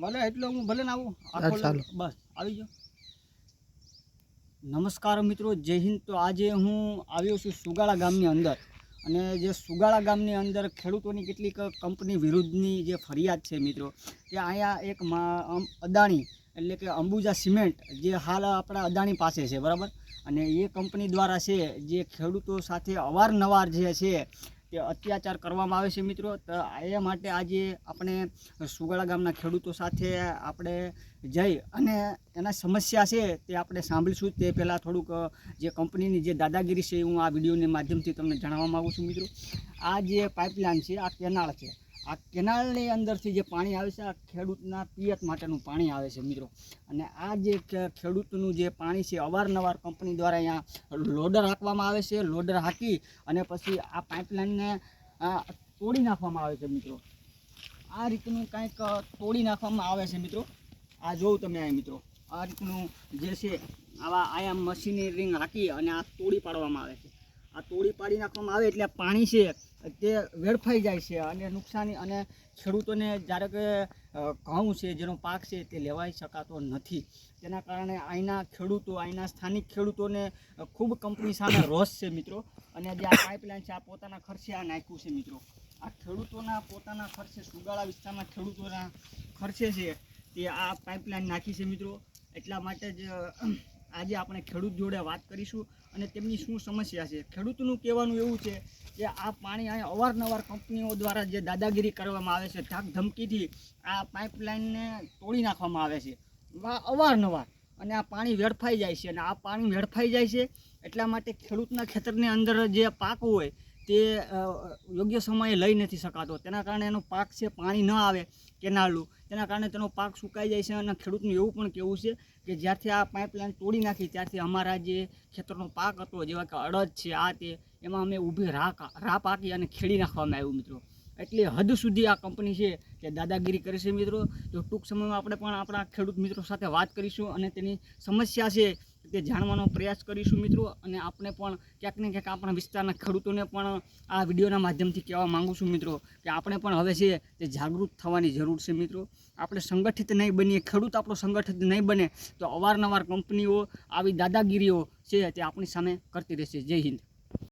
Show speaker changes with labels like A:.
A: ભલે એટલે હું ભલે ને આવું. આખો બસ. આવી જાઓ નમસ્કાર મિત્રો જય હિન્દ. તો આજે હું આવ્યો છું સુગાળા ગામની અંદર. અને જે સુગાળા ગામની અંદર ખેડૂતોની કેટલીક કંપની વિરુદ્ધની જે ફરિયાદ છે મિત્રો કે અહીંયા એક અદાણી એટલે કે અંબુજા સિમેન્ટ જે હાલ આપણા અદાણી પાસે છે બરાબર? અને એ કંપની દ્વારા છે જે ખેડૂતો સાથે અવારનવાર જે છે અત્યાચાર કરવામાં આવે છે મિત્રો, તો એ માટે આજે આપણે સુગાળા ગામના ખેડૂતો સાથે આપણે જઈ અને એના સમસ્યા છે તે આપણે સાંભળીશું. તે પહેલાં થોડુંક જે કંપનીની જે દાદાગીરી છે હું આ વિડીયોની માધ્યમથી તમને જણાવવા માગું છું મિત્રો. આ જે પાઇપલાઇન છે, આ કેનાળ છે આ કેનાલની અંદરથી જે પાણી આવે છે, આ ખેડૂતના પિયત માટેનું પાણી આવે છે મિત્રો. અને આ જે ખેડૂતનું જે પાણી છે, અવારનવાર કંપની દ્વારા અહીંયા લોડર હાંકવામાં આવે છે, લોડર હાંકી અને પછી આ પાઇપલાઇનને તોડી નાખવામાં આવે છે મિત્રો. આ રીતનું કંઈક તોડી નાખવામાં આવે છે મિત્રો. આ જોઉં તમે આ મિત્રો. આ રીતનું જે છે, આવા આયા મશીનરી હાંકી અને આ તોડી પાડવામાં આવે છે. આ તોડી પાડી નાખવામાં આવે એટલે પાણી છે, તે વેડફાઈ જાય છે અને નુકસાની અને ખેડૂતોને જ્યારે કે ઘઉં છે, જેનો પાક છે તે લેવાઈ શકાતો નથી. તેના કારણે અહીંના ખેડૂતો અહીંના સ્થાનિક ખેડૂતોને ખૂબ કંપની સામે રોષ છે મિત્રો. અને જે આ પાઇપલાઇન છે, આ પોતાના ખર્ચે આ નાખ્યું છે મિત્રો. આ ખેડૂતોના પોતાના ખર્ચે, સુગાળા વિસ્તારના ખેડૂતોના ખર્ચે છે તે આ પાઇપલાઇન નાખી છે મિત્રો. એટલા માટે જ આજે આપણે ખેડૂત જોડે વાત કરીશું અને તેમની શું સમસ્યા છે. ખેડૂતનું કહેવાનું એવું છે કે આ પાણી અહીંયા અવારનવાર કંપનીઓ દ્વારા જે દાદાગીરી કરવામાં આવે છે ધાક ધમકીથી આ પાઇપલાઇનને તોડી નાખવામાં આવે છે. અવારનવાર. અને આ પાણી વેડફાઈ જાય છે અને આ પાણી વેડફાઈ જાય છે એટલા માટે ખેડૂતના ખેતરની અંદર જે પાક હોય તે યોગ્ય સમયે લઈ નથી શકાતો. તેના કારણે એનો પાક છે, પાણી ન આવે કેનાલનું. તેના કારણે તેનો પાક સુકાઈ જાય છે અને ખેડૂતનું એવું પણ કહેવું છે કે જ્યારથી આ પાઇપલાઇન તોડી નાખી ત્યારથી અમારા જે ખેતરનો પાક હતો, જેવા કે અડદ છે, આ તે, એમાં અમે ઊભી રા રા પાકી અને ખેડી નાખવામાં આવ્યું, મિત્રો. એટલે હદ સુધી આ કંપની છે કે દાદાગીરી કરે છે, મિત્રો. તો ટૂંક સમયમાં આપણે પણ આપણા ખેડૂત મિત્રો સાથે વાત કરીશું અને તેની સમસ્યા છે તે જાણવાનો પ્રયાસ કરીશું મિત્રો. અને આપણે પણ ક્યાંક ને ક્યાંક આપણા વિસ્તારના ખેડૂતોને પણ આ વિડીયોના માધ્યમથી કહેવા માગું છું મિત્રો, કે આપણે પણ હવે છે તે જાગૃત થવાની જરૂર છે મિત્રો. આપણે સંગઠિત નહીં બનીએ, ખેડૂત આપણો સંગઠિત નહીં બને, તો અવારનવાર કંપનીઓ, આવી દાદાગીરીઓ છે તે આપણી સામે કરતી રહેશે. જય હિન્દ.